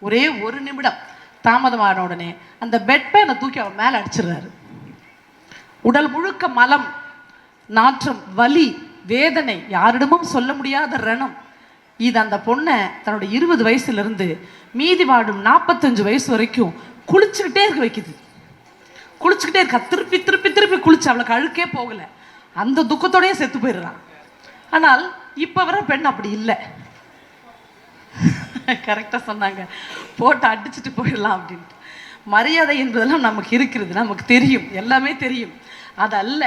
ஒரே ஒரு நிமிடம் தாமதமான உடனே அந்த பெட் பேனை தூக்கி அவன் மேலே அடிச்சிடுறாரு. உடல் முழுக்க மலம் நாற்றம் வலி வேதனை யாரிடமும் சொல்ல முடியாத ரணம். இது அந்த பொண்ணை தன்னோட இருபது வயசுலேருந்து மீதி வாடும் நாற்பத்தஞ்சு வயசு வரைக்கும் குளிச்சுக்கிட்டே இருக்க வைக்குது. குளிச்சுக்கிட்டே இருக்கா. திருப்பி திருப்பி திருப்பி குளிச்சு அவளுக்கு அழுக்கே போகல. அந்த துக்கத்தோடயே செத்து போயிடுறான். ஆனால் இப்போ வர பெண் அப்படி இல்லை. கரெக்டாக சொன்னாங்க. போட்டு அடிச்சுட்டு போயிடலாம் அப்படின்ட்டு. மரியாதை என்பதெல்லாம் நமக்கு இருக்கிறது நமக்கு தெரியும். எல்லாமே தெரியும். அது அல்ல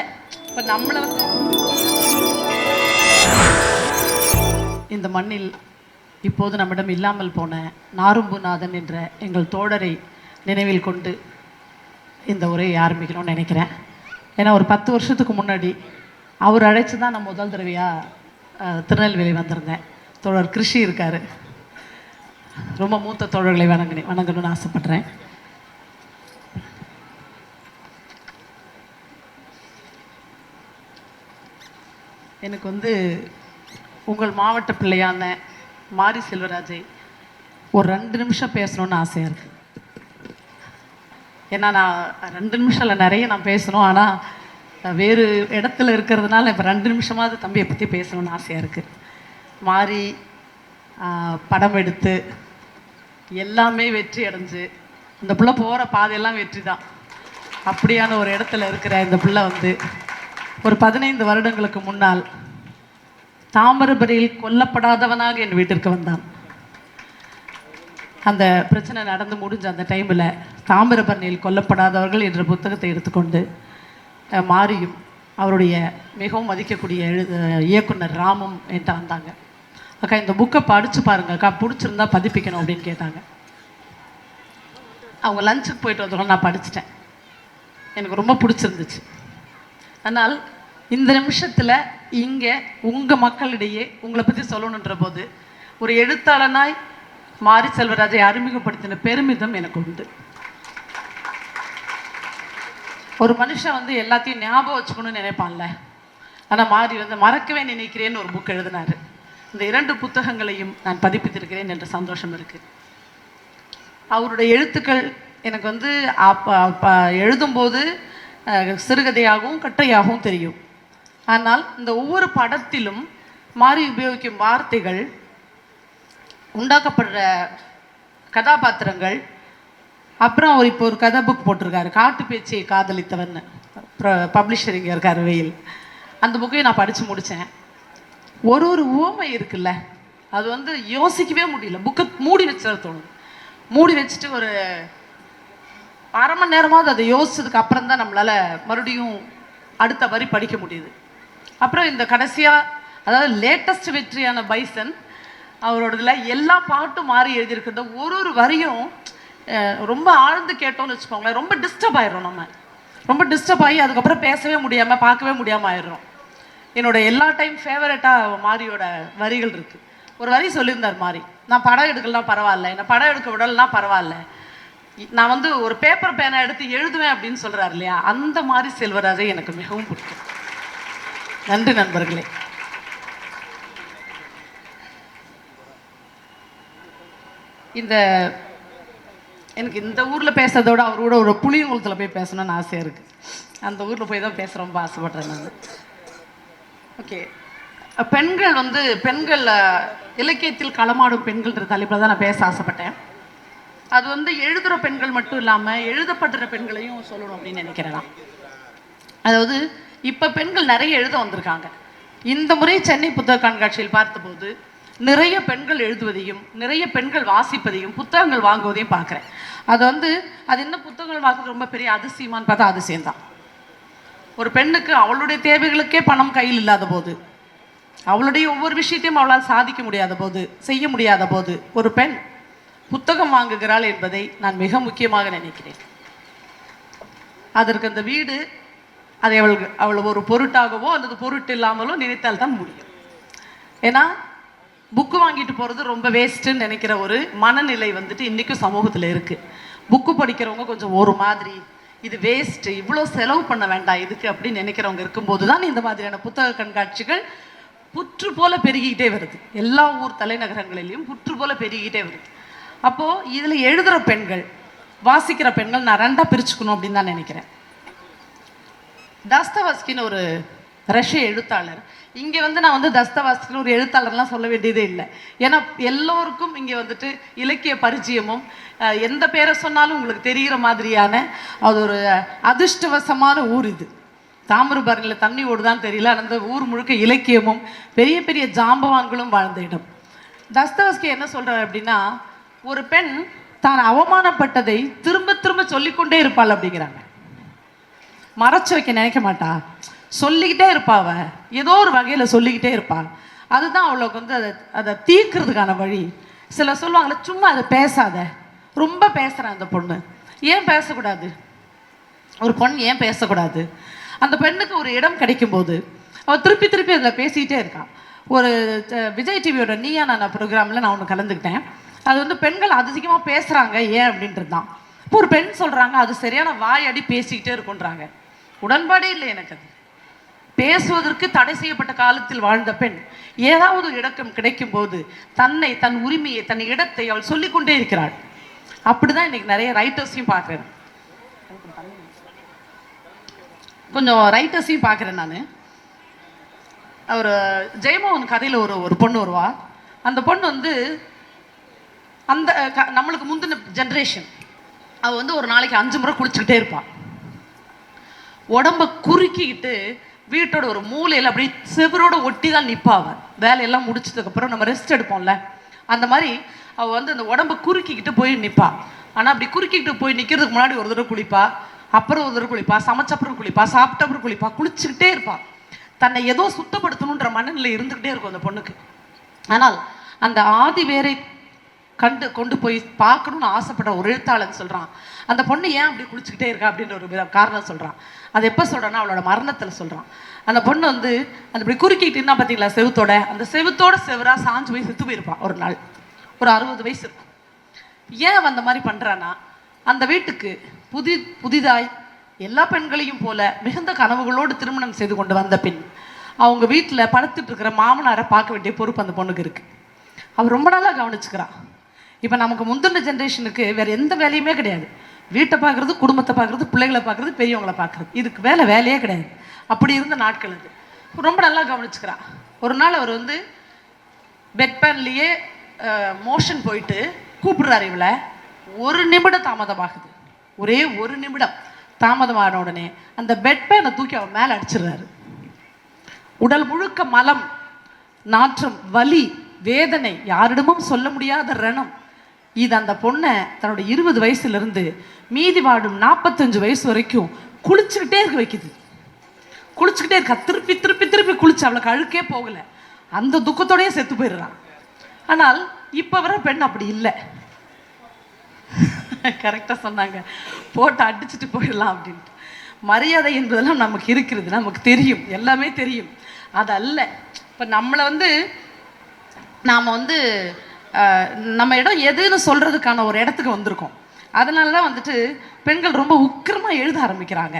இப்போ நம்மளை வந்து இந்த மண்ணில் இப்போது நம்மிடம் இல்லாமல் போன நாரும்புநாதன் என்ற எங்கள் தோழரை நினைவில் கொண்டு இந்த உரையை ஆரம்பிக்கணும்னு நினைக்கிறேன். ஏன்னா ஒரு பத்து வருஷத்துக்கு முன்னாடி அவர் அழைச்சி தான் நான் முதல் தடவையாக திருநெல்வேலி வந்திருந்தேன். தோழர் கிருஷி இருக்கார். ரொம்ப மூத்த தோழர்களை வணங்கினேன் வணங்கணும்னு ஆசைப்பட்றேன். எனக்கு வந்து உங்கள் மாவட்ட பிள்ளையான மாரி செல்வராஜை ஒரு ரெண்டு நிமிஷம் பேசணும்னு ஆசையாக இருக்குது ஏன்னா நான் ரெண்டு நிமிஷம்ல நிறைய நான் பேசணும். ஆனால் வேறு இடத்துல இருக்கிறதுனால இப்போ ரெண்டு நிமிஷமாவது தம்பியை பற்றி பேசணும்னு ஆசையாக இருக்குது மாறி படம் எடுத்து எல்லாமே வெற்றி அடைஞ்சு இந்த பிள்ளை போகிற பாதையெல்லாம் வெற்றி தான் அப்படியான ஒரு இடத்துல இருக்கிற இந்த பிள்ளை வந்து ஒரு பதினைந்து வருடங்களுக்கு முன்னால் தாமிரபரியில் கொல்லப்படாதவனாக என் வீட்டிற்கு வந்தான். அந்த பிரச்சனை நடந்து முடிஞ்ச அந்த டைமில் தாமிரபரணியில் கொல்லப்படாதவர்கள் என்ற புத்தகத்தை எடுத்துக்கொண்டு மாறியும் மாரியும் அவருடைய மிகவும் மதிக்கக்கூடிய எழு இயக்குனர் ராமம் என்கிட்ட வந்தாங்க. அக்கா இந்த புக்கை படித்து பாருங்க அக்கா பிடிச்சிருந்தா பதிப்பிக்கணும் அப்படின்னு கேட்டாங்க. அவங்க லஞ்சுக்கு போயிட்டு வந்தோம் நான் படிச்சிட்டேன். எனக்கு ரொம்ப பிடிச்சிருந்துச்சு. ஆனால் இந்த நிமிஷத்தில் இங்கே உங்கள் மக்களிடையே உங்களை பற்றி சொல்லணுன்ற போது ஒரு எழுத்தாளனாய் மாரி செல்வராஜை அறிமுகப்படுத்தின பெருமிதம் எனக்கு உண்டு. ஒரு மனுஷன் வந்து எல்லாத்தையும் ஞாபகம் வச்சுக்கணும்னு நினைப்பான்ல. ஆனால் மாறி வந்து மறக்கவே நினைக்கிறேன்னு ஒரு புக் எழுதினாரு. இந்த இரண்டு புத்தகங்களையும் நான் பதிப்பித்திருக்கிறேன் என்ற சந்தோஷம் இருக்குது அவருடைய எழுத்துக்கள் எனக்கு வந்து அப்ப எழுதும்போது சிறுகதையாகவும் கட்டையாகவும் தெரியும். ஆனால் இந்த ஒவ்வொரு படத்திலும் மாறி உபயோகிக்கும் வார்த்தைகள் உண்டாக்கப்படுற கதாபாத்திரங்கள் அப்புறம் அவர் இப்போ ஒரு கதை புக் போட்டிருக்காரு காட்டு பேச்சியை காதலித்தவன் பப்ளிஷர் இங்கே இருக்கார் வெயில். அந்த புக்கையும் நான் படித்து முடித்தேன் ஒரு ஒரு ஓமை இருக்குல்ல அது வந்து யோசிக்கவே முடியல. புக்கை மூடி வச்சிட தோணும். மூடி வச்சுட்டு ஒரு அரை மணி நேரமாவது அதை யோசிச்சதுக்கு அப்புறம் தான் நம்மளால் மறுபடியும் அடுத்த வரி படிக்க முடியுது. அப்புறம் இந்த கடைசியாக அதாவது லேட்டஸ்ட் வெற்றியான பைசன் அவரோடதுல எல்லா பாட்டும் மாறி எழுதியிருக்கிறத ஒரு ஒரு வரியும் ரொம்ப ஆழ்ந்து கேட்டோம்னு வச்சுக்கோங்களேன் ரொம்ப டிஸ்டர்ப் ஆயிடும் நம்ம. ரொம்ப டிஸ்டர்ப் ஆகி அதுக்கப்புறம் பேசவே முடியாமல் பார்க்கவே முடியாமல் ஆயிடுறோம். என்னோட எல்லா டைம் ஃபேவரட்டாக மாரியோட வரிகள் இருக்குது ஒரு வரி சொல்லியிருந்தார் மாரி நான் படம் எடுக்கலாம் பரவாயில்ல என்னை படம் எடுக்க விடலாம் பரவாயில்ல. நான் வந்து ஒரு பேப்பர் பேனை எடுத்து எழுதுவேன் அப்படின்னு சொல்கிறார் இல்லையா? அந்த மாதிரி செல்வராஜை எனக்கு மிகவும் பிடிக்கும். நன்றி நண்பர்களே. இந்த எனக்கு இந்த ஊரில் பேசுறதோட விட அவரோட ஒரு புளியங்குளத்தில் போய் பேசணும்னு ஆசையாக இருக்குது அந்த ஊரில் போய் தான் பேச ரொம்ப ஆசைப்பட்றேன் நான். ஓகே பெண்கள் வந்து பெண்கள் இலக்கியத்தில் களமாடும் பெண்கள்ன்ற தலைப்பில் தான் நான் பேச ஆசைப்பட்டேன். அது வந்து எழுதுகிற பெண்கள் மட்டும் இல்லாமல் எழுதப்படுற பெண்களையும் சொல்லணும் அப்படின்னு நினைக்கிறேன் நான். அதாவது இப்போ பெண்கள் நிறைய எழுத வந்திருக்காங்க. இந்த முறை சென்னை புத்தக கண்காட்சியில் பார்த்தபோது நிறைய பெண்கள் எழுதுவதையும் நிறைய பெண்கள் வாசிப்பதையும் புத்தகங்கள் வாங்குவதையும் பார்க்குறேன். அது வந்து அது என்ன புத்தகங்கள் வாங்குறது ரொம்ப பெரிய அதிசயமான்னு பார்த்தா அதிசயம்தான். ஒரு பெண்ணுக்கு அவளுடைய தேவைகளுக்கே பணம் கையில் இல்லாத போது அவளுடைய ஒவ்வொரு விஷயத்தையும் அவளால் சாதிக்க முடியாத போது செய்ய முடியாத போது ஒரு பெண் புத்தகம் வாங்குகிறாள் என்பதை நான் மிக முக்கியமாக நினைக்கிறேன். அதற்கு அந்த வீடு அதை அவள் அவள் ஒரு பொருட்டாகவோ அல்லது பொருட்டு இல்லாமலோ நினைத்தால் தான் முடியும். ஏன்னா புக்கு வாங்கிட்டு போகிறது ரொம்ப வேஸ்ட்டுன்னு நினைக்கிற ஒரு மனநிலை வந்துட்டு இன்றைக்கும் சமூகத்தில் இருக்குது புக்கு படிக்கிறவங்க கொஞ்சம் ஒரு மாதிரி இது வேஸ்ட்டு இவ்வளோ செலவு பண்ண வேண்டாம் இதுக்கு அப்படின்னு நினைக்கிறவங்க இருக்கும்போது தான் இந்த மாதிரியான புத்தக கண்காட்சிகள் புற்று போல பெருகிக்கிட்டே வருது. எல்லா ஊர் தலைநகரங்களிலையும் புற்று போல பெருகிக்கிட்டே வருது. அப்போது இதில் எழுதுகிற பெண்கள் வாசிக்கிற பெண்கள் நான் ரெண்டாக பிரிச்சுக்கணும் அப்படின்னு தான் நினைக்கிறேன். தஸ்தவாஸ்கின்னு ஒரு ரஷ்ய எழுத்தாளர் இங்கே வந்து நான் வந்து தஸ்தவாஸ்கின்னு ஒரு எழுத்தாளர்லாம் சொல்ல வேண்டியதே இல்லை. ஏன்னா எல்லோருக்கும் இங்கே வந்துட்டு இலக்கிய பரிச்சயமும் எந்த பேரை சொன்னாலும் உங்களுக்கு தெரிகிற மாதிரியான அது ஒரு அதிர்ஷ்டவசமான ஊர் இது. தாமிரபரணியில் தண்ணி ஓடுதான்னு தெரியல அந்த ஊர் முழுக்க இலக்கியமும் பெரிய பெரிய ஜாம்பவான்களும் வாழ்ந்த இடம். தஸ்தவஸ்கி என்ன சொல்கிறார் அப்படின்னா ஒரு பெண் தான் அவமானப்பட்டதை திரும்ப திரும்ப சொல்லிக்கொண்டே இருப்பாள் அப்படிங்கிறாங்க. மறைச்சு வைக்க நினைக்க மாட்டா. சொல்லிக்கிட்டே இருப்பாள் ஏதோ ஒரு வகையில் சொல்லிக்கிட்டே இருப்பாள் அதுதான் அவளுக்கு வந்து அதை அதை தீர்க்கறதுக்கான வழி. சில சொல்லுவாங்களே சும்மா அதை பேசாத. ரொம்ப பேசுகிறேன் அந்த பொண்ணு. ஏன் பேசக்கூடாது? ஒரு பொண்ணு ஏன் பேசக்கூடாது? அந்த பெண்ணுக்கு ஒரு இடம் கிடைக்கும்போது அவள் திருப்பி திருப்பி அதில் பேசிக்கிட்டே இருக்கான் ஒரு விஜய் டிவியோட நீயா நான் ப்ரோக்ராமில் நான் ஒன்று கலந்துக்கிட்டேன். அது வந்து பெண்கள் அதிகமாக பேசுகிறாங்க ஏன் அப்படின்றது தான் இப்போ ஒரு பெண் சொல்கிறாங்க அது சரியான வாயடி பேசிக்கிட்டே இருக்குன்றாங்க உடன்பாடே இல்லை எனக்கு அது. பேசுவதற்கு தடை செய்யப்பட்ட காலத்தில் வாழ்ந்த பெண் ஏதாவது ஒரு இடக்கம் கிடைக்கும் போது தன்னை தன் உரிமையை தன் இடத்தை அவள் சொல்லிக்கொண்டே இருக்கிறாள். அப்படிதான் இன்னைக்கு நிறைய ரைட்டர்ஸையும் பார்க்குறேன். கொஞ்சம் ரைட்டர்ஸையும் பார்க்குறேன் நான். அவர் ஜெயமோகன் கதையில் ஒரு ஒரு பொண்ணு வருவா. அந்த பொண்ணு வந்து அந்த க- நம்மளுக்கு முந்தின ஜென்ரேஷன் அவள் வந்து ஒரு நாளைக்கு அஞ்சு முறை குளிச்சுக்கிட்டே இருப்பாள் உடம்ப குறுக்கிக்கிட்டு வீட்டோட ஒரு மூலையில் அப்படியே செவரோட ஒட்டி தான் நிற்பாவன் வேலையெல்லாம் முடிச்சதுக்கப்புறம் நம்ம ரெஸ்ட் எடுப்போம்ல. அந்த மாதிரி அவள் வந்து அந்த உடம்ப குறுக்கிக்கிட்டு போய் நிற்பா ஆனால் அப்படி குறுக்கிக்கிட்டு போய் நிற்கிறதுக்கு முன்னாடி ஒரு தடவை குளிப்பா. அப்புறம் ஒரு தடவை குளிப்பா. சமைச்சப்புறம் குளிப்பா. சாப்பிட்டப்புறம் குளிப்பா. குளிச்சுக்கிட்டே இருப்பாள் தன்னை ஏதோ சுத்தப்படுத்தணுன்ற மனநிலை இருந்துக்கிட்டே இருக்கும் அந்த பொண்ணுக்கு. ஆனால் அந்த ஆதி வேரை கண்டு கொண்டு போய் பார்க்கணும்னு ஆசைப்படுற ஒரு எழுத்தாளன் சொல்கிறான் அந்த பொண்ணு ஏன் அப்படி குளிச்சுக்கிட்டே இருக்கா அப்படின்ற ஒரு காரணம் சொல்கிறான் அது எப்போ சொல்கிறான்னா அவளோட மரணத்தில் சொல்கிறான் அந்த பொண்ணு வந்து அந்த இப்படி குறுக்கிட்டுன்னா பார்த்தீங்களா செவத்தோட? அந்த செவுத்தோட செவராக சாஞ்சு போய் செத்து போயிருப்பான் ஒரு நாள். ஒரு அறுபது வயசு இருக்கும். ஏன் அவன் அந்த மாதிரி பண்ணுறான்னா அந்த வீட்டுக்கு புதி புதிதாய் எல்லா பெண்களையும் போல மிகுந்த கனவுகளோடு திருமணம் செய்து கொண்டு வந்த பெண் அவங்க வீட்டில் படுத்துட்டு இருக்கிற மாமனாரை பார்க்க வேண்டிய பொறுப்பு அந்த பொண்ணுக்கு இருக்குது அவர் ரொம்ப நாளாக கவனிச்சுக்கிறான் இப்போ நமக்கு முந்தின ஜென்ரேஷனுக்கு வேற எந்த வேலையுமே கிடையாது. வீட்டை பார்க்குறது குடும்பத்தை பார்க்குறது பிள்ளைகளை பார்க்குறது பெரியவங்களை பார்க்குறது. இதுக்கு வேலை வேலையே கிடையாது. அப்படி இருந்த நாட்கள் அது. ரொம்ப நல்லா கவனிச்சுக்கிறா. ஒரு நாள் அவர் வந்து பெட்பேன்லேயே மோஷன் போயிட்டு கூப்பிடுறாரு இவளை. ஒரு நிமிடம் தாமதமாகுது. ஒரே ஒரு நிமிடம் தாமதமான உடனே அந்த பெட்பேனை தூக்கி அவன் மேலே அடிச்சிடுறாரு. உடல் முழுக்க மலம் நாற்றம் வலி வேதனை யாரிடமும் சொல்ல முடியாத ரணம். இது அந்த பொண்ணை தன்னோட இருபது வயசுலேருந்து மீதி வாடும் நாற்பத்தஞ்சு வயசு வரைக்கும் குளிச்சுக்கிட்டே இருக்க வைக்குது. குளிச்சுக்கிட்டே இருக்கா. திருப்பி திருப்பி திருப்பி குளிச்சு அவளுக்கு அழுக்கே போகல. அந்த துக்கத்தோடயே செத்து போயிடுறான். ஆனால் இப்போ வர பெண் அப்படி இல்லை. கரெக்டாக சொன்னாங்க. போட்டு அடிச்சுட்டு போயிடலாம் அப்படின்ட்டு. மரியாதை என்பதெல்லாம் நமக்கு இருக்கிறது. நமக்கு தெரியும். எல்லாமே தெரியும். அது அல்ல. இப்போ நம்மளை வந்து நாம் வந்து நம்ம இடம் எதுன்னு சொல்கிறதுக்கான ஒரு இடத்துக்கு வந்திருக்கோம். அதனால தான் வந்துட்டு பெண்கள் ரொம்ப உக்கிரமாக எழுத ஆரம்பிக்கிறாங்க.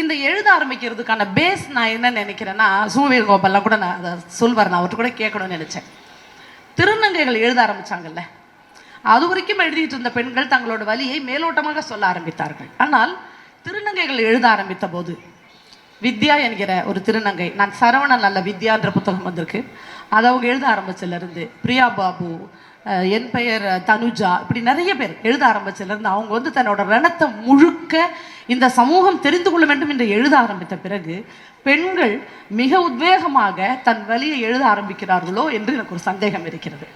இந்த எழுத ஆரம்பிக்கிறதுக்கான பேஸ் நான் என்ன நினைக்கிறேன்னா சூவேல் கோபால்லாம் கூட நான் அதை சொல்வார் நான் அவர்கிட்ட கூட கேட்கணும்னு நினச்சேன். திருநங்கைகள் எழுத ஆரம்பிச்சாங்கல்ல. அது வரைக்கும் எழுதிட்டு இருந்த பெண்கள் தங்களோட வழியை மேலோட்டமாக சொல்ல ஆரம்பித்தார்கள். ஆனால் திருநங்கைகள் எழுத ஆரம்பித்த போது வித்யா என்கிற ஒரு திருநங்கை நான் சரவணன் நல்ல வித்யான்ற புத்தகம் வந்திருக்கு. அதை அவங்க எழுத ஆரம்பிச்சதுலேருந்து பிரியா பாபு என் பெயர் தனுஜா. இப்படி நிறைய பேர் எழுத ஆரம்பிச்சதுலேருந்து அவங்க வந்து தன்னோட ரணத்தை முழுக்க இந்த சமூகம் தெரிந்து கொள்ள வேண்டும் என்று எழுத ஆரம்பித்த பிறகு பெண்கள் மிக உத்வேகமாக தன் வழியை எழுத ஆரம்பிக்கிறார்களோ என்று எனக்கு ஒரு சந்தேகம் இருக்கிறது.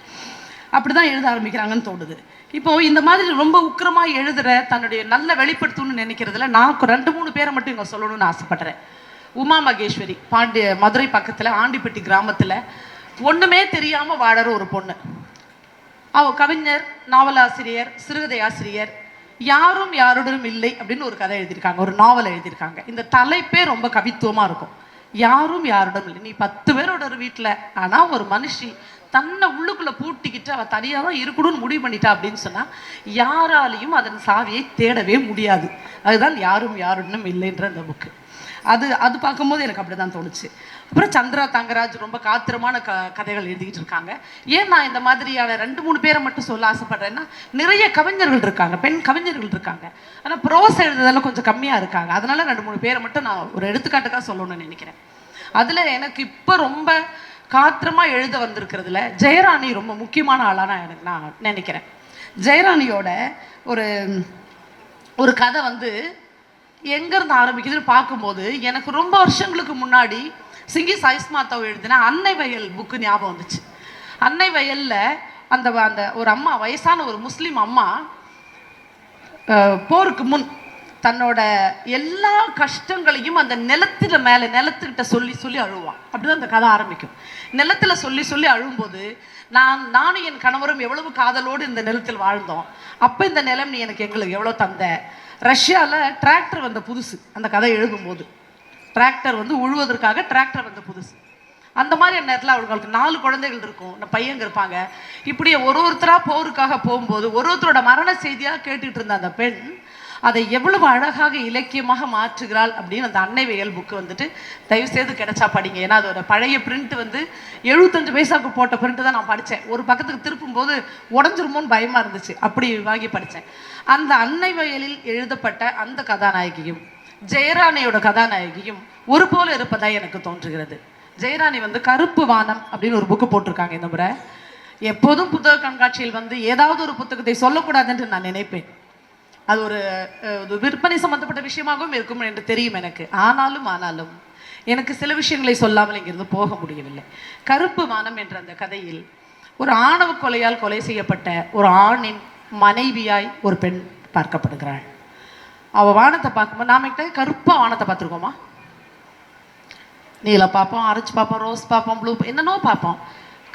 அப்படிதான் எழுத ஆரம்பிக்கிறாங்கன்னு தோணுது. இப்போ இந்த மாதிரி ரொம்ப உக்கிரமாக எழுதுற தன்னுடைய நல்ல வெளிப்படுத்தணும்னு நினைக்கிறதுல நான் ரெண்டு மூணு பேரை மட்டும் இங்கே சொல்லணும்னு ஆசைப்படுறேன். உமா மகேஸ்வரி பாண்டிய மதுரை பக்கத்தில் ஆண்டிப்பட்டி கிராமத்தில் ஒன்றுமே தெரியாமல் வாழற ஒரு பொண்ணு. அவ கவிஞர் நாவலாசிரியர் சிறுகதை ஆசிரியர் யாரும் யாருடனும் இல்லை அப்படின்னு ஒரு கதை எழுதியிருக்காங்க ஒரு நாவல் எழுதியிருக்காங்க. இந்த தலைப்பே ரொம்ப கவித்துவமாக இருக்கும். யாரும் யாருடன் இல்லை. நீ பத்து பேரோட ஒரு வீட்டில் ஆனால் ஒரு மனுஷி. தன்னை உள்ளுக்குள்ளே பூட்டிக்கிட்டு அவள் தனியாக தான் இருக்கணும்னு முடிவு பண்ணிட்டா அப்படின்னு சொன்னால் யாராலையும் அதன் சாவியை தேடவே முடியாது. அதுதான் யாரும் யாருடனும் இல்லைன்ற அந்த புக்கு அது அது பார்க்கும்போது எனக்கு அப்படி தான் தோணுச்சு. அப்புறம் சந்திரா தங்கராஜ் ரொம்ப காத்திரமான க கதைகள் எழுதிக்கிட்டு இருக்காங்க. ஏன் நான் இந்த மாதிரியான ரெண்டு மூணு பேரை மட்டும் சொல்ல ஆசைப்படுறேன்னா நிறைய கவிஞர்கள் இருக்காங்க பெண் கவிஞர்கள் இருக்காங்க. ஆனால் ப்ரோஸ் எழுதுறதெல்லாம் கொஞ்சம் கம்மியாக இருக்காங்க. அதனால ரெண்டு மூணு பேரை மட்டும் நான் ஒரு எடுத்துக்காட்டுக்காக சொல்லணும்னு நினைக்கிறேன். அதில் எனக்கு இப்போ ரொம்ப காத்திரமாக எழுத வந்திருக்கிறதுல ஜெயராணி ரொம்ப முக்கியமான ஆளாக நான் எனக்கு நான் நினைக்கிறேன். ஜெயராணியோட ஒரு ஒரு கதை வந்து எங்கேருந்து ஆரம்பிக்குதுன்னு பார்க்கும்போது எனக்கு ரொம்ப வருஷங்களுக்கு முன்னாடி சிங்கி சாய்ஸ்மாத்தாவை எழுதின அன்னை வயல் புக்கு ஞாபகம் வந்துச்சு. அன்னை வயலில் அந்த அந்த ஒரு அம்மா வயசான ஒரு முஸ்லீம் அம்மா போருக்கு முன் தன்னோட எல்லா கஷ்டங்களையும் அந்த நிலத்தில் மேலே நிலத்துக்கிட்ட சொல்லி சொல்லி அழுவான் அப்படிதான் அந்த கதை ஆரம்பிக்கும். நிலத்தில் சொல்லி சொல்லி அழும்போது நான் நானும் என் கணவரும் எவ்வளவு காதலோடு இந்த நிலத்தில் வாழ்ந்தோம். அப்போ இந்த நிலம் நீ எனக்கு எங்களுக்கு எவ்வளோ தந்த? ரஷ்யாவில் டிராக்டர் வந்த புதுசு. அந்த கதை எழுதும்போது. டிராக்டர் வந்து உழுவதற்காக டிராக்டர் வந்த புதுசு. அந்த மாதிரி நேரத்தில் அவங்களுக்கு நாலு குழந்தைகள் இருக்கும். இந்த பையங்க இருப்பாங்க. இப்படியே ஒரு ஒருத்தராக போருக்காக போகும்போது ஒரு ஒருத்தரோட மரண செய்தியாக கேட்டுட்டு இருந்த அந்த பெண் அதை எவ்வளவு அழகாக இலக்கியமாக மாற்றுகிறாள் அப்படின்னு அந்த அன்னை வயல் புக்கு வந்துட்டு தயவு செய்து கிடைச்சா படிங்க. ஏன்னா அதோட பழைய பிரிண்ட் வந்து எழுபத்தஞ்சு பைசாவுக்கு போட்ட பிரிண்ட் தான் நான் படித்தேன் ஒரு பக்கத்துக்கு திருப்பும் போது உடஞ்சிருமோன்னு பயமாக இருந்துச்சு. அப்படி வாங்கி படித்தேன் அந்த அன்னை வயலில் எழுதப்பட்ட அந்த கதாநாயகியும் ஜெயராணியோட கதாநாயகியும் ஒரு போல இருப்பதாக எனக்கு தோன்றுகிறது. ஜெயராணி வந்து கருப்பு வானம் அப்படின்னு ஒரு புக்கு போட்டிருக்காங்க இந்த முறை. எப்போதும் புத்தக கண்காட்சியில் வந்து ஏதாவது ஒரு புத்தகத்தை சொல்லக்கூடாதுன்னு நான் நினைப்பேன். அது ஒரு விற்பனை சம்பந்தப்பட்ட விஷயமாகவும் இருக்கும் என்று தெரியும் எனக்கு. ஆனாலும் ஆனாலும் எனக்கு சில விஷயங்களை சொல்லாமல் இங்கிருந்து போக முடியவில்லை. கருப்பு வானம் என்ற அந்த கதையில் ஒரு ஆணவ கொலையால் கொலை செய்யப்பட்ட ஒரு ஆணின் மனைவியாய் ஒரு பெண் பார்க்கப்படுகிறாள். அவள் வானத்தை பார்க்கும்போது நாம கிட்ட கருப்பாக வானத்தை பார்த்துருக்கோமா? நீல பார்ப்போம் ஆரஞ்சு பார்ப்போம் ரோஸ் பார்ப்போம் ப்ளூ என்னென்னோ பார்ப்போம்.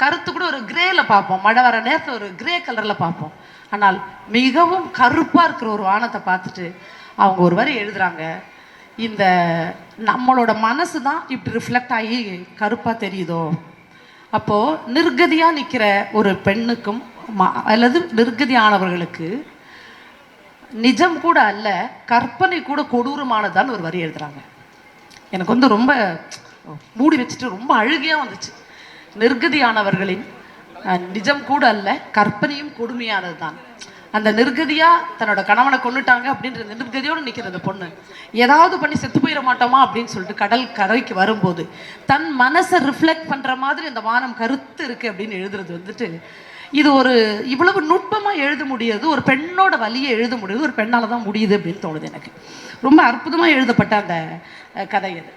கருத்து கூட ஒரு கிரேல பார்ப்போம். மழை வர நேரத்தில் ஒரு கிரே கலரில் பார்ப்போம். ஆனால் மிகவும் கருப்பாக இருக்கிற ஒரு வானத்தை பார்த்துட்டு அவங்க ஒரு வரி எழுதுறாங்க. இந்த நம்மளோட மனசு தான் இப்படி ரிஃப்ளெக்ட் ஆகி கருப்பாக தெரியுதோ? அப்போது நிர்கதியாக நிற்கிற ஒரு பெண்ணுக்கும் அல்லது நிர்கதியானவர்களுக்கு நிஜம் கூட அல்ல கற்பனை கூட கொடூரமானதான்னு ஒரு வரி எழுதுறாங்க. எனக்கு வந்து ரொம்ப மூடி வச்சுட்டு ரொம்ப அழுகையாக வந்துச்சு. நிர்கதியானவர்களின் நிஜம் கூட அல்ல கற்பனையும் கொடுமையானது தான் அந்த நிர்கதியா தன்னோட கணவனை கொண்டுட்டாங்க அப்படின்ற நிர்கதியோடு நிற்கிற அந்த பொண்ணு. ஏதாவது பண்ணி செத்து போயிட மாட்டோமா அப்படின்னு சொல்லிட்டு கடல் கரைக்கு வரும்போது தன் மனசை ரிஃப்ளெக்ட் பண்ற மாதிரி அந்த வானம் கருத்து இருக்கு அப்படின்னு எழுதுறது வந்துட்டு இது ஒரு இவ்வளவு நுட்பமாக எழுத முடியாது ஒரு பெண்ணோட வலியை எழுத முடியுது ஒரு பெண்ணால் தான் முடியுது அப்படின்னு தோணுது எனக்கு. ரொம்ப அற்புதமாக எழுதப்பட்ட அந்த கதை அது.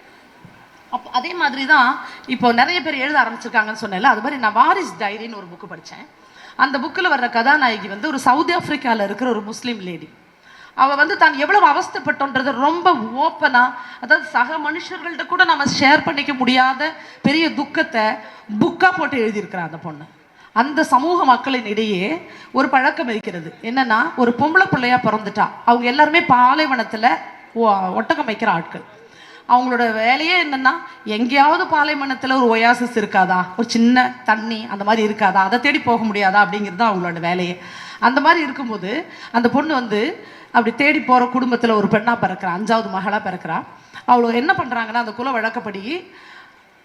அப்போ அதே மாதிரி தான் இப்போ நிறைய பேர் எழுத ஆரம்பிச்சிருக்காங்கன்னு சொன்னேன்ல அது மாதிரி நான் வாரிஸ் டைரின்னு ஒரு புக்கு படித்தேன் அந்த புக்கில் வர்ற கதாநாயகி வந்து ஒரு சவுதி ஆஃப்ரிக்காவில் இருக்கிற ஒரு முஸ்லீம் லேடி அவள் வந்து தான் எவ்வளவு அவஸ்தப்பட்டோன்றது ரொம்ப ஓப்பனாக அதாவது சக மனுஷர்கள்ட்ட கூட நம்ம ஷேர் பண்ணிக்க முடியாத பெரிய துக்கத்தை புக்காக போட்டு எழுதியிருக்கிறான் அந்த பொண்ணு. அந்த சமூக மக்களின் இடையே ஒரு பழக்கம் இருக்கிறது. என்னன்னா ஒரு பொம்பளை பிள்ளையா பிறந்துட்டா அவங்க எல்லாருமே பாலைவனத்தில் ஒட்டகம் வைக்கிற ஆட்கள். அவங்களோட வேலையே என்னென்னா எங்கேயாவது பாலைமனத்தில் ஒரு ஒயாசஸ் இருக்காதா? ஒரு சின்ன தண்ணி அந்த மாதிரி இருக்காதா? அதை தேடி போக முடியாதா? அப்படிங்கிறது தான் அவங்களோட வேலையே. அந்த மாதிரி இருக்கும்போது அந்த பொண்ணு வந்து அப்படி தேடி போகிற குடும்பத்தில் ஒரு பெண்ணாக பிறக்கிறா அஞ்சாவது மகளாக பிறக்கிறா. அவளோ என்ன பண்ணுறாங்கன்னா அந்த குல வழக்கப்படி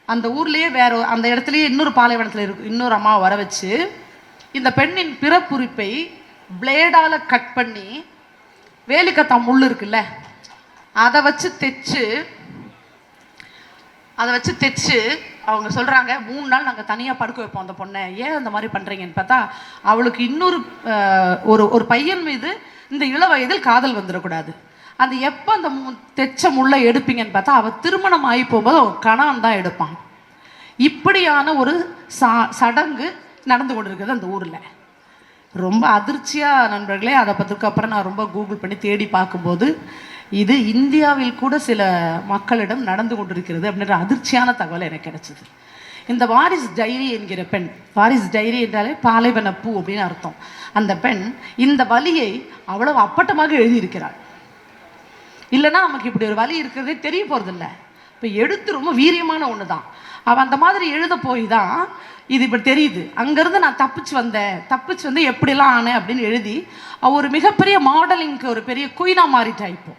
அந்த ஊர்லேயே வேற அந்த இடத்துலையே இன்னொரு பாலைவனத்தில் இருக்கு இன்னொரு அம்மாவை வர வச்சு இந்த பெண்ணின் பிறப்புரிப்பை பிளேடால் கட் பண்ணி வேலிக்கத்தான் முள் இருக்குல்ல அதை வச்சு தைச்சு அதை வச்சு தைச்சு அவங்க சொல்கிறாங்க மூணு நாள் நாங்கள் தனியாக படுக்க வைப்போம் அந்த பொண்ணை. ஏன் அந்த மாதிரி பண்ணுறீங்கன்னு பார்த்தா அவளுக்கு இன்னொரு ஒரு ஒரு பையன் மீது இந்த இள வயதில் காதல் வந்துடக்கூடாது. அந்த எப்போ அந்த மு- தைச்ச முள்ளை எடுப்பீங்கன்னு பார்த்தா அவள் திருமணம் ஆகி போகும்போது அவன் கணவன் தான் எடுப்பான். இப்படியான ஒரு சா சடங்கு நடந்து கொண்டிருக்குது அந்த ஊரில். ரொம்ப அதிர்ச்சியாக நண்பர்களே அதை பற்றிக்கப்புறம் நான் ரொம்ப கூகுள் பண்ணி தேடி பார்க்கும்போது இது இந்தியாவில் கூட சில மக்களிடம் நடந்து கொண்டிருக்கிறது அப்படின்ற அதிர்ச்சியான தகவல் எனக்கு கிடைச்சது. இந்த வாரிஸ் டைரி என்கிற பெண் வாரிஸ் டைரி என்றாலே பாலைவன பூ அப்படின்னு அர்த்தம். அந்த பெண் இந்த வலியை அவ்வளவு அப்பட்டமாக எழுதியிருக்கிறாள். இல்லைன்னா நமக்கு இப்படி ஒரு வலி இருக்கிறதே தெரிய போகிறதில்ல இப்போ எடுத்து ரொம்ப வீரியமான ஒன்று தான் அவள் அந்த மாதிரி எழுத போய் தான் இது இப்படி தெரியுது. அங்கேருந்து நான் தப்பிச்சு வந்தேன் தப்பிச்சு வந்து எப்படிலாம் ஆனேன் அப்படின்னு எழுதி அவள் ஒரு மிகப்பெரிய மாடலிங்க்கு ஒரு பெரிய குயினாக மாறிட்டா இப்போ.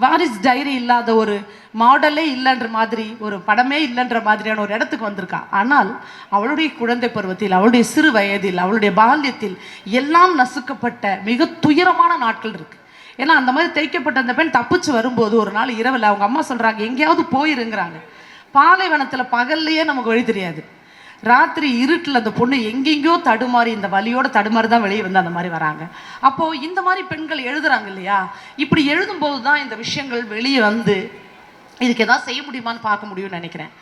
வாரிஸ் டைரி இல்லாத ஒரு மாடலே இல்லைன்ற மாதிரி ஒரு படமே இல்லைன்ற மாதிரியான ஒரு இடத்துக்கு வந்திருக்கா. ஆனால் அவளுடைய குழந்தை பருவத்தில் அவளுடைய சிறு வயதில் அவளுடைய பால்யத்தில் எல்லாம் நசுக்கப்பட்ட மிக துயரமான நாட்கள் இருக்கு. ஏன்னா அந்த மாதிரி தைக்கப்பட்ட அந்த பெண் தப்பிச்சு வரும்போது ஒரு நாள் இரவில் அவங்க அம்மா சொல்றாங்க எங்கேயாவது போயிருங்கிறாங்க. பாலைவனத்தில் பகல்லையே நமக்கு வழி தெரியாது. ராத்திரி இருட்டில் அந்த பொண்ணு எங்கெங்கேயோ தடுமாறி இந்த வலியோட தடுமாறி தான் வெளியே வந்து அந்த மாதிரி வராங்க. அப்போ இந்த மாதிரி பெண்கள் எழுதுறாங்க இல்லையா? இப்படி எழுதும்போது தான் இந்த விஷயங்கள் வெளியே வந்து இதுக்கு எதாவது செய்ய முடியுமான்னு பார்க்க முடியும்னு நினைக்கிறேன்.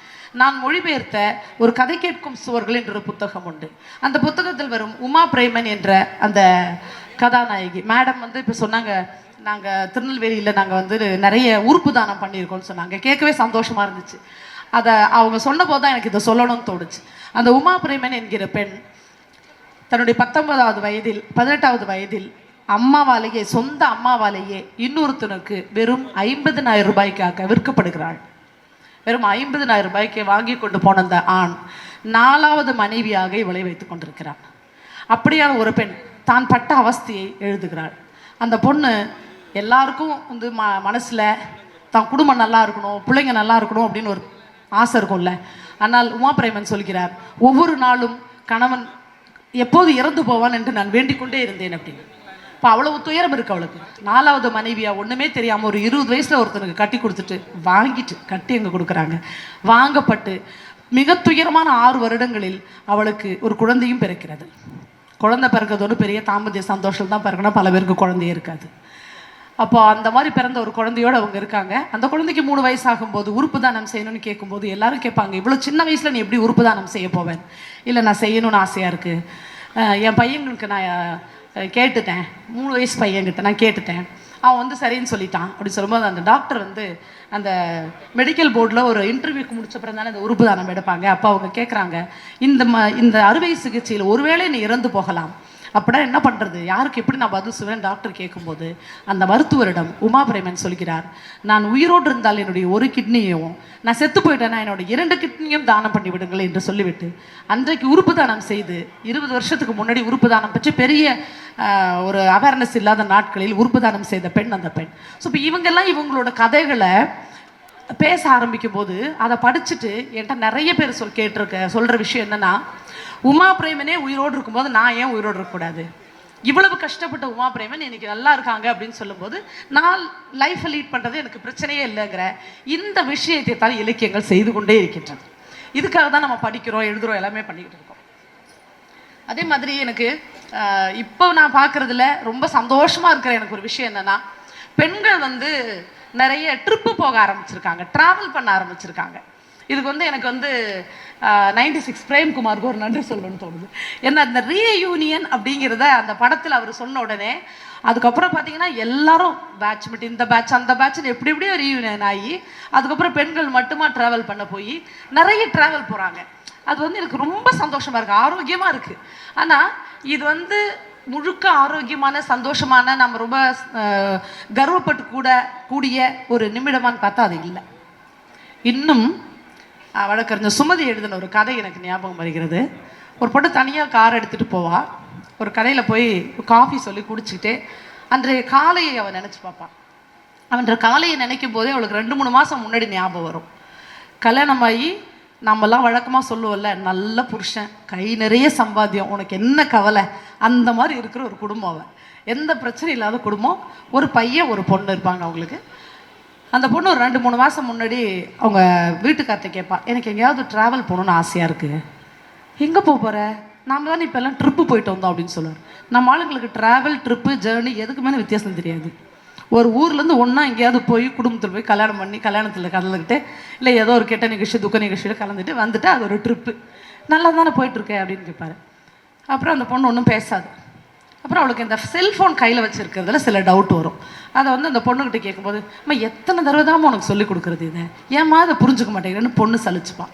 நான் மொழிபெயர்த்த ஒரு கதை கேட்கும் சுவர்கள் என்ற ஒரு புத்தகம் உண்டு. அந்த புத்தகத்தில் வரும் உமா பிரேமன் என்ற அந்த கதாநாயகி. மேடம் வந்து இப்போ சொன்னாங்க நாங்கள் திருநெல்வேலியில் நாங்கள் வந்து நிறைய உறுப்பு தானம் பண்ணியிருக்கோம்னு சொன்னாங்க. கேட்கவே சந்தோஷமாக இருந்துச்சு. அதை அவங்க சொன்னபோது தான் எனக்கு இதை சொல்லணும்னு தோணுச்சு. அந்த உமா பிரேமன் என்கிற பெண் தன்னுடைய பத்தொன்பதாவது வயதில் பதினெட்டாவது வயதில் அம்மாவாலேயே சொந்த அம்மாவாலேயே இன்னொருத்தனுக்கு வெறும் ஐம்பதினாயிரம் ரூபாய்க்காக விற்கப்படுகிறாள். வெறும் ஐம்பதினாயிரம் ரூபாய்க்கு வாங்கி கொண்டு போன அந்த ஆண் நாலாவது மனைவியாக இவளை வைத்துக் கொண்டிருக்கிறான். அப்படியான ஒரு பெண் தான் பட்ட அவஸ்தையை எழுதுகிறாள். அந்த பொண்ணு எல்லாருக்கும் வந்து ம மனசில் தான் குடும்பம் நல்லா இருக்கணும் பிள்ளைங்க நல்லா இருக்கணும் அப்படின்னு ஒரு ஆசை இருக்கும்ல. ஆனால் உமா பிரேமன் சொல்கிறார் ஒவ்வொரு நாளும் கணவன் எப்போது இறந்து போவான் என்று நான் வேண்டிக் கொண்டே இருந்தேன் அப்படின்னு. இப்போ அவ்வளவு துயரம் இருக்கு அவளுக்கு. நாலாவது மனைவியா ஒன்றுமே தெரியாமல் ஒரு இருபது வயசில் ஒருத்தனுக்கு கட்டி கொடுத்துட்டு வாங்கிட்டு கட்டி எங்க கொடுக்குறாங்க. வாங்கப்பட்டு மிக துயரமான ஆறு வருடங்களில் அவளுக்கு ஒரு குழந்தையும் பிறக்கிறது. குழந்தை பிறக்கிறது ஒன்று பெரிய தாமதிய சந்தோஷம் தான் பிறக்கணும். பல பேருக்கு குழந்தையே இருக்காது. அப்போ அந்த மாதிரி பிறந்த ஒரு குழந்தையோட அவங்க இருக்காங்க. அந்த குழந்தைக்கு மூணு வயசு ஆகும்போது உறுப்பு தானம் செய்யணும்னு கேட்கும்போது எல்லாரும் கேட்பாங்க இவ்வளோ சின்ன வயசில் நீ எப்படி உறுப்பு தானம் செய்ய போவேன்? இல்லை நான் செய்யணும்னு ஆசையாக இருக்குது என் பையங்களுக்கு நான் கேட்டுட்டேன். மூணு வயசு பையன்கிட்ட நான் கேட்டுட்டேன். அவன் வந்து சரின்னு சொல்லிட்டான். அப்படி சொல்லும்போது அந்த டாக்டர் வந்து அந்த மெடிக்கல் போர்டில் ஒரு இன்டர்வியூக்கு முடிச்ச அப்புறம் தானே இந்த உறுப்பு தானம் எடுப்பாங்க. அப்போ அவங்க கேட்குறாங்க இந்த ம இந்த அறுவை சிகிச்சையில் ஒருவேளை நீ இறந்து போகலாம். அப்படின்னா என்ன பண்ணுறது யாருக்கு எப்படி நான் பதில் சொல்வேன் டாக்டர் கேட்கும்போது அந்த மருத்துவரிடம் உமா பிரேமன் சொல்கிறார் நான் உயிரோடு இருந்தால் என்னுடைய ஒரு கிட்னியையும் நான் செத்து போயிட்டேன்னா என்னோட இரண்டு கிட்னியும் தானம் பண்ணி விடுங்கள் என்று சொல்லிவிட்டு அன்றைக்கு உறுப்பு தானம் செய்து இருபது வருஷத்துக்கு முன்னாடி உறுப்பு தானம் பற்றி பெரிய ஒரு அவேர்னஸ் இல்லாத நாட்களில் உறுப்பு தானம் செய்த பெண் அந்த பெண். ஸோ இப்போ இவங்கெல்லாம் இவங்களோட கதைகளை பேச ஆரம்பிக்கும் போது அதை படிச்சுட்டு என்கிட்ட நிறைய பேர் சொல் கேட்டிருக்க சொல்கிற விஷயம் என்னென்னா உமா பிரேமனே உயிரோடு இருக்கும்போது நான் ஏன் உயிரோடு இருக்கக்கூடாது? இவ்வளவு கஷ்டப்பட்ட உமா பிரேமன் இன்னைக்கு நல்லா இருக்காங்க அப்படின்னு சொல்லும்போது நான் லைஃப்பை லீட் பண்ணுறது எனக்கு பிரச்சனையே இல்லைங்கிற இந்த விஷயத்தை தான் இலக்கியங்கள் செய்து கொண்டே இருக்கின்றது இதுக்காக தான் நம்ம படிக்கிறோம் எழுதுகிறோம் எல்லாமே பண்ணிக்கிட்டு இருக்கோம். அதே மாதிரி எனக்கு இப்போ நான் பார்க்குறதுல ரொம்ப சந்தோஷமாக இருக்கிற எனக்கு ஒரு விஷயம் என்னென்னா பெண்கள் வந்து நிறைய ட்ரிப்பு போக ஆரம்பிச்சிருக்காங்க. ட்ராவல் பண்ண ஆரம்பிச்சிருக்காங்க. இதுக்கு வந்து எனக்கு வந்து நைன்டி சிக்ஸ் பிரேம்குமாருக்கு ஒரு நன்றி சொல்லணும்னு தோணுது. ஏன்னா அந்த ரீயூனியன் அப்படிங்கிறத அந்த படத்தில் அவர் சொன்ன உடனே அதுக்கப்புறம் பார்த்தீங்கன்னா எல்லாரும் பேட்ச் மட்டும் இந்த பேட்ச் அந்த பேட்ச்னு எப்படி எப்படியோ ரீயூனியன் ஆகி அதுக்கப்புறம் பெண்கள் மட்டுமா ட்ராவல் பண்ண போய் நிறைய ட்ராவல் போகிறாங்க அது வந்து எனக்கு ரொம்ப சந்தோஷமாக இருக்குது ஆரோக்கியமாக இருக்குது ஆனால் இது வந்து முழுக்க ஆரோக்கியமான சந்தோஷமான நம்ம ரொம்ப கர்வப்பட்டு கூட கூடிய ஒரு நிமிடமான்னு பார்த்தா அது இல்லை. இன்னும் வழக்கறிஞர் சுமதி எழுதின ஒரு கதை எனக்கு ஞாபகம் வருகிறது. ஒரு பொண்ணு தனியாக கார் எடுத்துகிட்டு போவா. ஒரு கடையில் போய் காஃபி சொல்லி குடிச்சிட்டு அன்றைய காலையை அவன் நினச்சி பார்ப்பான் அவன்ற காலையை நினைக்கும் போதே அவளுக்கு ரெண்டு மூணு மாதம் முன்னாடி ஞாபகம் வரும். கல்யாணம் ஆகி நம்மலாம் வழக்கமாக சொல்லுவோம்ல நல்ல புருஷன் கை நிறைய சம்பாத்தியம் உனக்கு என்ன கவலை? அந்த மாதிரி இருக்கிற ஒரு குடும்பம் அவன். எந்த பிரச்சனையும் இல்லாத குடும்பம். ஒரு பையன் ஒரு பொண்ணு இருப்பாங்க அவங்களுக்கு. அந்த பொண்ணு ஒரு ரெண்டு மூணு மாதம் முன்னாடி அவங்க வீட்டுக்கார்ட்ட கேட்பா எனக்கு எங்கேயாவது ட்ராவல் போகணுன்னு ஆசையாக இருக்குது எங்கே போக போகிற நாம் தான் இப்போல்லாம் ட்ரிப்பு போயிட்டு வந்தோம் அப்படின்னு சொல்லுவார். நம்ம ஆளுங்களுக்கு ட்ராவல் ட்ரிப்பு ஜேர்னி எதுக்குமே வித்தியாசம் தெரியாது. ஒரு ஊர்லேருந்து ஒன்றா எங்கேயாவது போய் குடும்பத்தில் போய் கல்யாணம் பண்ணி கல்யாணத்தில் கலந்துக்கிட்டு இல்லை ஏதோ ஒரு கெட்ட நிகழ்ச்சி துக்க நிகழ்ச்சியில் கலந்துட்டு வந்துட்டு அது ஒரு ட்ரிப்பு நல்லா தானே போயிட்டுருக்கேன் அப்படின்னு கேட்பாரு அப்புறம் அந்த பொண்ணு ஒன்றும் பேசாது. அப்புறம் அவளுக்கு இந்த செல்ஃபோன் கையில் வச்சுருக்கிறதுல சில டவுட் வரும். அதை வந்து அந்த பொண்ணுக்கிட்ட கேட்கும்போது அம்மா எத்தனை தடவை தான் உனக்கு சொல்லி கொடுக்குறது இதை? ஏமா அதை புரிஞ்சுக்க மாட்டேங்கிறேன்னு பொண்ணு சலிச்சுப்பான்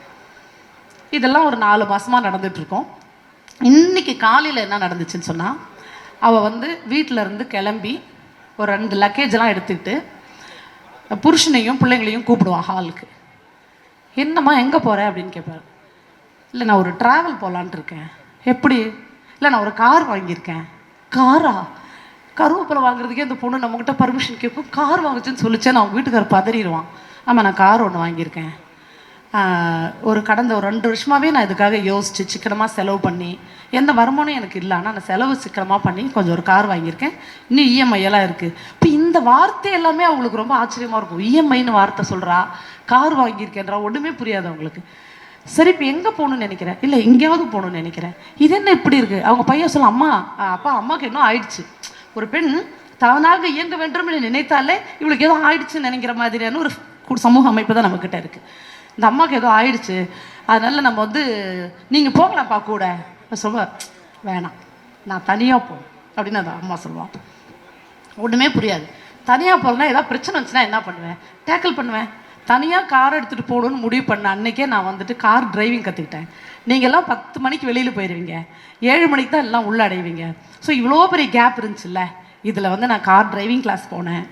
இதெல்லாம் ஒரு நாலு மாதமாக நடந்துகிட்ருக்கோம் இன்றைக்கி காலையில் என்ன நடந்துச்சுன்னு சொன்னால் அவள் வந்து வீட்டில இருந்து கிளம்பி ஒரு ரெண்டு லக்கேஜெல்லாம் எடுத்துக்கிட்டு புருஷனையும் பிள்ளைங்களையும் கூப்பிடுவான் ஹாலுக்கு என்னம்மா எங்கே போகிற அப்படின்னு கேட்பாரு இல்லை நான் ஒரு ட்ராவல் போகலான்ட்டு இருக்கேன். எப்படி? இல்லை நான் ஒரு கார் வாங்கியிருக்கேன். காரா கருவேப்பிலை வாங்குறதுக்கே அந்த பொண்ணு நம்மக்கிட்ட பர்மிஷன் கேட்கும். கார் வாங்குச்சுன்னு சொல்லிச்சேன் நான் அவங்க வீட்டுக்காரர் பதறிடுவான். ஆமாம் நான் கார் ஒன்று வாங்கியிருக்கேன். ஒரு கடந்த ஒரு ரெண்டு வருஷமாகவே நான் இதுக்காக யோசித்து சிக்கனமாக செலவு பண்ணி எந்த வருமானம் எனக்கு இல்லை. ஆனால் நான் செலவு சிக்கனமாக பண்ணி கொஞ்சம் ஒரு கார் வாங்கியிருக்கேன். இன்னும் இஎம்ஐயெல்லாம் இருக்குது இப்போ இந்த வார்த்தை எல்லாமே அவங்களுக்கு ரொம்ப ஆச்சரியமாக இருக்கும். இஎம்ஐன்னு வார்த்தை சொல்கிறா கார் வாங்கியிருக்கேன்றா ஒன்றுமே புரியாது அவங்களுக்கு. சரி இப்போ எங்கே போகணும்னு நினைக்கிறேன்? இல்லை எங்கேயாவது போகணும்னு நினைக்கிறேன். இது என்ன இப்படி இருக்குது அவங்க பையன் சொல்ல அம்மா அப்பா அம்மாவுக்கு என்ன ஆயிடுச்சு? ஒரு பெண் தானாக இயங்க வேண்டும் என்று நினைத்தாலே இவளுக்கு ஏதோ ஆயிடுச்சுன்னு நினைக்கிற மாதிரியான ஒரு சமூக அமைப்பு தான் நம்மக்கிட்ட இருக்குது இந்த அம்மாவுக்கு ஏதோ ஆயிடுச்சு. அதனால நம்ம வந்து நீங்கள் போகலாம்ப்பா கூட. சொல்லுவார் வேணாம். நான் தனியாக போகணும் அப்படின்னு அந்த அம்மா சொல்லுவான் ஒன்றுமே புரியாது. தனியாக போகிறேன்னா ஏதாவது பிரச்சனை வந்துச்சுன்னா என்ன பண்ணுவேன்? டேக்கிள் பண்ணுவேன். தனியாக கார் எடுத்துகிட்டு போகணும்னு முடிவு பண்ண அன்னைக்கே நான் வந்துட்டு கார் டிரைவிங் கற்றுக்கிட்டேன் நீங்கள்லாம் பத்து மணிக்கு வெளியில் போயிடுவீங்க ஏழு மணிக்கு தான் எல்லாம் உள்ள அடைவீங்க. ஸோ இவ்வளோ பெரிய கேப் இருந்துச்சுல்ல. இதில் வந்து நான் கார் டிரைவிங் கிளாஸ் போனேன்.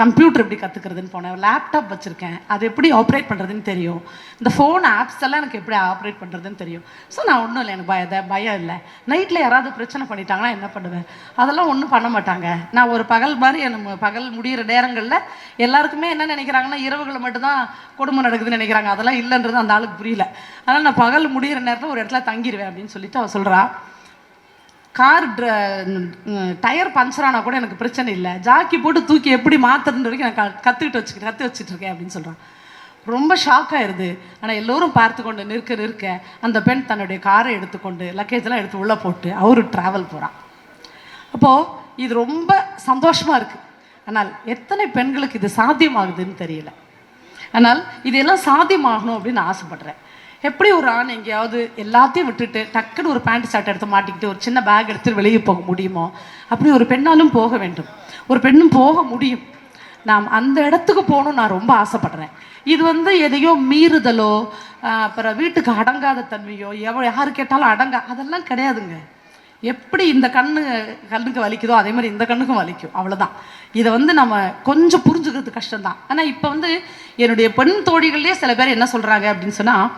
கம்ப்யூட்டர் எப்படி கற்றுக்கிறதுன்னு போனேன். லேப்டாப் வச்சுருக்கேன். அது எப்படி ஆப்ரேட் பண்ணுறதுன்னு தெரியும். இந்த ஃபோன் ஆப்ஸ் எல்லாம் எனக்கு எப்படி ஆப்ரேட் பண்ணுறதுன்னு தெரியும். ஸோ நான் ஒன்றும் இல்லை. எனக்கு பய பயம் இல்லை. நைட்டில் யாராவது பிரச்சனை பண்ணிட்டாங்கன்னா என்ன பண்ணுவேன்? அதெல்லாம் ஒன்றும் பண்ண மாட்டாங்க. நான் ஒரு பகல் மாதிரி நம்ம பகல் முடிகிற நேரங்களில் எல்லாருக்குமே என்ன நினைக்கிறாங்கன்னா இரவுகளை மட்டும்தான் கொடுமை நடக்குதுன்னு நினைக்கிறாங்க. அதெல்லாம் இல்லைன்றது அந்த ஆளுக்கு புரியல. அதனால் நான் பகல் முடியிற நேரத்தில் ஒரு இடத்துல தங்கிடுவேன் அப்படின்னு சொல்லிட்டு அவள் சொல்கிறா கார் டயர் பஞ்சர் ஆனால் கூட எனக்கு பிரச்சனை இல்லை. ஜாக்கி போட்டு தூக்கி எப்படி மாற்றுறது வரைக்கும் நான் க- கத்துக்கிட்டு வச்சுக்கிட்டு கற்று வச்சுட்டு இருக்கேன் அப்படின்னு சொல்கிறான் ரொம்ப ஷாக் ஆயிடுது ஆனால் எல்லோரும் பார்த்து கொண்டு நிற்க நிற்க அந்த பெண் தன்னுடைய காரை எடுத்துக்கொண்டு லக்கேஜெல்லாம் எடுத்து உள்ளே போட்டு அவரு ட்ராவல் போகிறான் அப்போது இது ரொம்ப சந்தோஷமாக இருக்குது ஆனால் எத்தனை பெண்களுக்கு இது சாத்தியமாகுதுன்னு தெரியல. ஆனால் இதெல்லாம் சாத்தியமாகணும் அப்படின்னு ஆசைப்பட்றேன். எப்படி ஒரு ஆண் எங்கேயாவது எல்லாத்தையும் விட்டுட்டு டக்குன்னு ஒரு பேண்ட் ஷர்ட் எடுத்து மாட்டிக்கிட்டு ஒரு சின்ன பேக் எடுத்து வெளியே போக முடியுமோ? அப்படி ஒரு பெண்ணாலும் போக வேண்டும். ஒரு பெண்ணும் போக முடியும். நாம் அந்த இடத்துக்கு போகணும்னு நான் ரொம்ப ஆசைப்படுறேன். இது வந்து எதையோ மீறுதலோ அப்புறம் வீட்டுக்கு அடங்காத தன்மையோ எவ்வளோ யார் கேட்டாலும் அடங்கா அதெல்லாம் கிடையாதுங்க. எப்படி இந்த கண்ணு கண்ணுக்கு வலிக்குதோ அதே மாதிரி இந்த கண்ணுக்கும் வலிக்கும். அவ்வளோதான் இதை வந்து நம்ம கொஞ்சம் புரிஞ்சுக்கிறது கஷ்டம்தான். ஆனால் இப்போ வந்து என்னுடைய பெண் தோழிகள்லேயே சில பேர் என்ன சொல்கிறாங்க அப்படின்னு சொன்னால்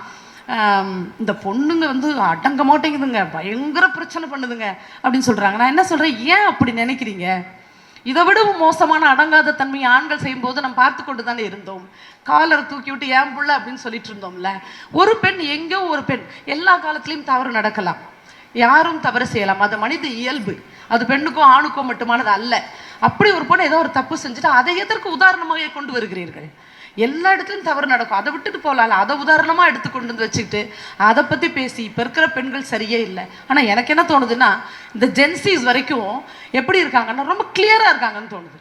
இந்த பொண்ணுங்க வந்து அடங்க மாட்டேங்குதுங்க பயங்கர பிரச்சனை பண்ணுதுங்க அப்படின்னு சொல்கிறாங்க நான் என்ன சொல்கிறேன் ஏன் அப்படி நினைக்கிறீங்க? இதை விட மோசமான அடங்காத தன்மை ஆண்கள் செய்யும்போது நம்ம பார்த்து கொண்டு தானே இருந்தோம். காலரை தூக்கி விட்டு ஏன் புள்ள அப்படின்னு சொல்லிட்டு இருந்தோம்ல. ஒரு பெண் எங்கேயோ ஒரு பெண் எல்லா காலத்துலேயும் தவறு நடக்கலாம். யாரும் தவறு செய்யலாம். அது மனித இயல்பு. அது பெண்ணுக்கும் ஆணுக்கும் மட்டுமானது அல்ல. அப்படி ஒரு பொண்ணு ஏதோ ஒரு தப்பு செஞ்சுட்டு அதை எதற்கு உதாரணமாக கொண்டு வருகிறீர்கள்? எல்லா இடத்துலையும் தவறு நடக்கும். அதை விட்டுட்டு போகலாம்ல அதை உதாரணமாக எடுத்து கொண்டு வந்து வச்சுக்கிட்டு அதை பற்றி பேசி இப்போ இருக்கிற பெண்கள் சரியே இல்லை. ஆனால் எனக்கு என்ன தோணுதுன்னா இந்த ஜென்சிஸ் வரைக்கும் எப்படி இருக்காங்கன்னா ரொம்ப கிளியராக இருக்காங்கன்னு தோணுது.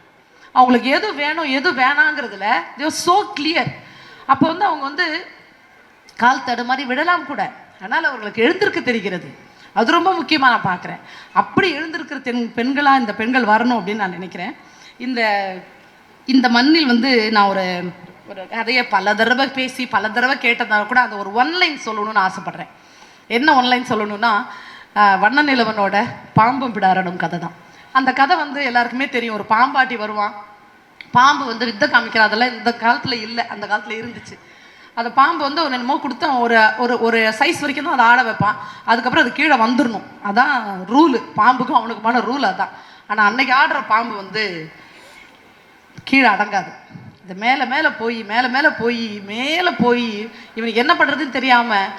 அவங்களுக்கு எது வேணும் எது வேணாங்கிறதுல தேர் சோ கிளியர் அப்போ வந்து அவங்க வந்து கால் தடுமாறி விடலாம் கூட. ஆனால் அவர்களுக்கு எழுந்திருக்க தெரிகிறது. அது ரொம்ப முக்கியமாக நான் பார்க்குறேன். அப்படி எழுந்திருக்கிற தென் பெண்களாக இந்த பெண்கள் வரணும் அப்படின்னு நான் நினைக்கிறேன். இந்த இந்த மண்ணில் வந்து நான் ஒரு ஒரு கதையை பல தடவை பேசி பல தடவை கேட்டதால கூட அந்த ஒரு ஒன்லைன் சொல்லணும்னு ஆசைப்பட்றேன். என்ன ஒன்லைன் சொல்லணும்னா வண்ண நிலவனோட பாம்பும் பிடாரனும் கதை தான் அந்த கதை வந்து எல்லாருக்குமே தெரியும். ஒரு பாம்பாட்டி வருவான். பாம்பு வந்து வித்த காமிக்கிற அதெல்லாம் இந்த காலத்தில் இல்லை. அந்த காலத்தில் இருந்துச்சு. அந்த பாம்பு வந்து ஒரு என்னமோ கொடுத்து அவன் ஒரு ஒரு ஒரு சைஸ் வரைக்கும் தான் அதை ஆட வைப்பான். அதுக்கப்புறம் அது கீழே வந்துடணும் அதான் ரூலு பாம்புக்கும் அவனுக்குமான ரூல் அதான். ஆனால் அன்னைக்கு ஆடுற பாம்பு வந்து கீழே அடங்காது. இந்த மேலே மேலே போய் மேலே மேலே போய் மேலே போய் இவனுக்கு என்ன பண்ணுறதுன்னு தெரியாமல்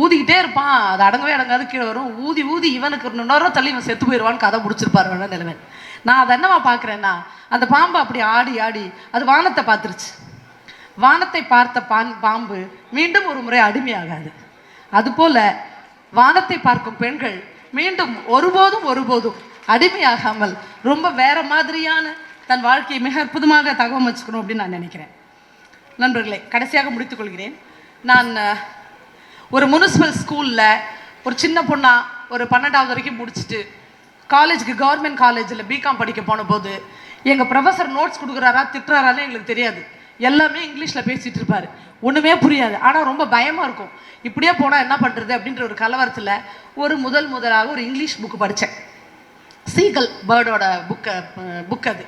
ஊதிக்கிட்டே இருப்பான். அது அடங்கவே அடங்காது கீழே வரும். ஊதி ஊதி இவனுக்கு இன்னொரு தள்ளி இவன் செத்து போயிடுவான்னு கதை முடிச்சிருப்பார் வேணா நிலைவன். நான் அதை என்னவா பார்க்குறேன்னா அந்த பாம்பு அப்படி ஆடி ஆடி அது வானத்தை பார்த்துருச்சு. வானத்தை பார்த்த பான் பாம்பு மீண்டும் ஒரு முறை அடிமையாகாது. அதுபோல் வானத்தை பார்க்கும் பெண்கள் மீண்டும் ஒருபோதும் ஒருபோதும் அடிமையாகாமல் ரொம்ப வேற மாதிரியான தன் வாழ்க்கையை மிக அற்புதமாக தகவமைச்சுக்கணும் அப்படின்னு நான் நினைக்கிறேன். நண்பர்களே கடைசியாக முடித்துக்கொள்கிறேன். நான் ஒரு முனிசிபல் ஸ்கூலில் ஒரு சின்ன பொண்ணாக ஒரு பன்னெண்டாவது வரைக்கும் முடிச்சுட்டு காலேஜுக்கு கவர்மெண்ட் காலேஜில் பிகாம் படிக்க போன போது எங்கள் ப்ரொஃபஸர் நோட்ஸ் கொடுக்குறாரா திட்டுறாரான்னு எங்களுக்கு தெரியாது. எல்லாமே இங்கிலீஷில் பேசிகிட்டு இருப்பார். ஒன்றுமே புரியாது. ஆனால் ரொம்ப பயமாக இருக்கும். இப்படியே போனால் என்ன பண்ணுறது அப்படின்ற ஒரு கலவரத்தில் ஒரு முதல் முதலாக ஒரு இங்கிலீஷ் புக்கு படித்தேன் சீகல் பேர்டோட புக்கை புக் அது.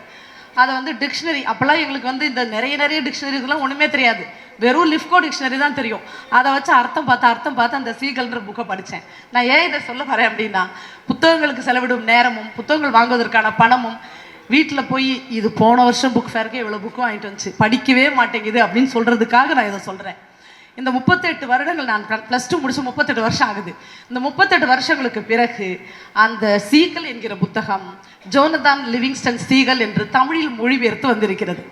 அதை வந்து டிக்ஷனரி அப்போல்லாம் எங்களுக்கு வந்து இந்த நிறைய நிறைய டிக்ஷனரிஸ்லாம் ஒன்றுமே தெரியாது. வெறும் லிஃப்கோ டிக்ஷனரி தான் தெரியும். அதை வச்சு அர்த்தம் பார்த்து அர்த்தம் பார்த்து அந்த சீகல்ன்ற புக்கை படித்தேன். நான் ஏன் இதை சொல்ல வரேன் அப்படின்னா புத்தகங்களுக்கு செலவிடும் நேரமும் புத்தகங்கள் வாங்குவதற்கான பணமும் வீட்டில் போய் இது போன வருஷம் புக் ஃபேருக்கு இவ்வளோ புக்கும் வாங்கிட்டு வந்துச்சு படிக்கவே மாட்டேங்குது அப்படின்னு சொல்கிறதுக்காக நான் இதை சொல்கிறேன் இந்த முப்பத்தெட்டு வருடங்கள் நான் ப்ளஸ் டூ முடிச்சு முப்பத்தெட்டு வருஷம் ஆகுது. இந்த முப்பத்தெட்டு வருஷங்களுக்கு பிறகு அந்த சீகல் என்கிற புத்தகம் ஜோனதான் லிவிங்ஸ்டன் சீகல் என்று தமிழில் மொழிபெயர்த்து வந்திருக்கிறது.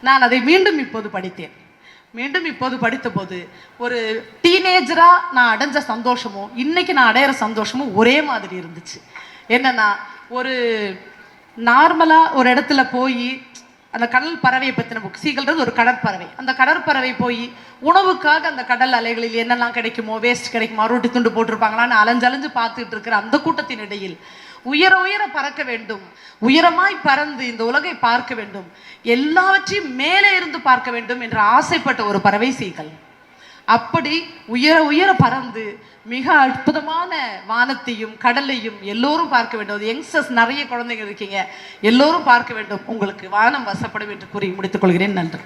நான் அதை மீண்டும் இப்போது படித்தேன். மீண்டும் இப்போது படித்தபோது ஒரு டீனேஜராக நான் அடைஞ்ச சந்தோஷமும் இன்றைக்கி நான் அடையிற சந்தோஷமும் ஒரே மாதிரி இருந்துச்சு. என்னென்னா ஒரு நார்மலாக ஒரு இடத்துல போய் அந்த கடல் பறவையை பற்றின புக் சீகல்ன்றது ஒரு கடற்பறவை அந்த கடற்பறவை போய் உணவுக்காக அந்த கடல் அலைகளில் என்னெல்லாம் கிடைக்குமோ வேஸ்ட் கிடைக்குமா ரொட்டி துண்டு போட்டிருப்பாங்களான்னு அலைஞ்சலைஞ்சு பார்த்துட்டு இருக்கிற அந்த கூட்டத்தின் இடையில் உயர உயர பறக்க வேண்டும். உயரமாய் பறந்து இந்த உலகை பார்க்க வேண்டும். எல்லாவற்றையும் மேலே இருந்து பார்க்க வேண்டும் என்று ஆசைப்பட்ட ஒரு பறவை சீகல். அப்படி உயர உயர பறந்து மிக அற்புதமான வானத்தையும் கடலையும் எல்லோரும் பார்க்க வேண்டும். அது யங்ஸ்டர்ஸ் நிறைய குழந்தைங்க இருக்கீங்க. எல்லோரும் பார்க்க வேண்டும். உங்களுக்கு வானம் வசப்படும் என்று கூறி முடித்துக் கொள்கிறேன். நன்றி.